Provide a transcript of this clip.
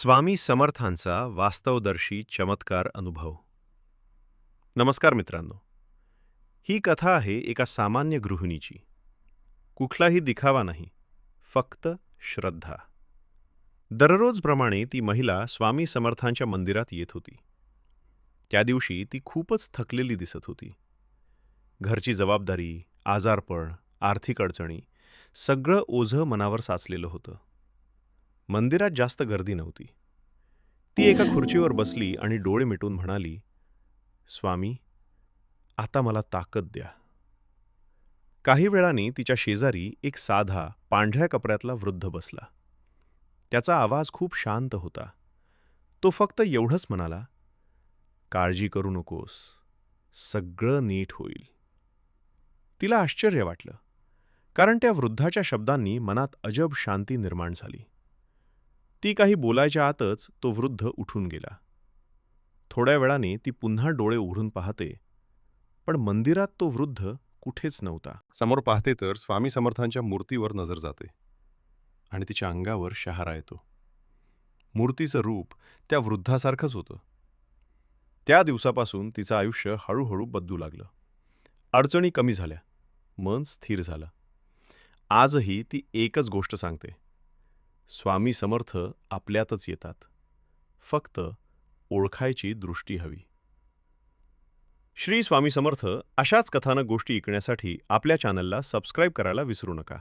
स्वामी समर्थांचा वास्तवदर्शी चमत्कार अनुभव. नमस्कार मित्रांनो. ही कथा आहे एका सामान्य गृहिणीची. कुठलाही दिखावा नाही फक्त श्रद्धा. दररोजप्रमाणे ती महिला स्वामी समर्थांच्या मंदिरात येत होती. त्या दिवशी ती खूपच थकलेली दिसत होती. घरची जबाबदारी आजारपण आर्थिक अडचणी सगळं ओझं मनावर साचलेलं होतं. मंदिरात जास्त गर्दी नव्हती. ती एका खुर्चीवर बसली आणि डोळे मिटून म्हणाली स्वामी आता मला ताकद द्या. काही वेळाने तिच्या शेजारी एक साधा पांढऱ्या कपड्यातला वृद्ध बसला. त्याचा आवाज खूप शांत होता. तो फक्त एवढंच म्हणाला काळजी करू नकोस. सगळं नीट होईल. तिला आश्चर्य वाटलं कारण त्या वृद्धाच्या शब्दांनी मनात अजब शांती निर्माण झाली. ती काही बोलायच्या आतच तो वृद्ध उठून गेला. थोड्या वेळाने ती पुन्हा डोळे उघडून पाहते पण मंदिरात तो वृद्ध कुठेच नव्हता. समोर पाहते तर स्वामी समर्थांच्या मूर्तीवर नजर जाते आणि तिच्या अंगावर शहारा येतो. मूर्तीचं रूप त्या वृद्धासारखंच होतं. त्या दिवसापासून तिचं आयुष्य हळूहळू बदलू लागलं. अडचणी कमी झाल्या मन स्थिर झालं. आजही ती एकच गोष्ट सांगते स्वामी समर्थ आपल्यातच येतात. फक्त ओळखायची दृष्टी हवी. श्री स्वामी समर्थ अशाच कथानक गोष्टी ऐकण्यासाठी आपल्या चॅनलला सबस्क्राईब करायला विसरू नका.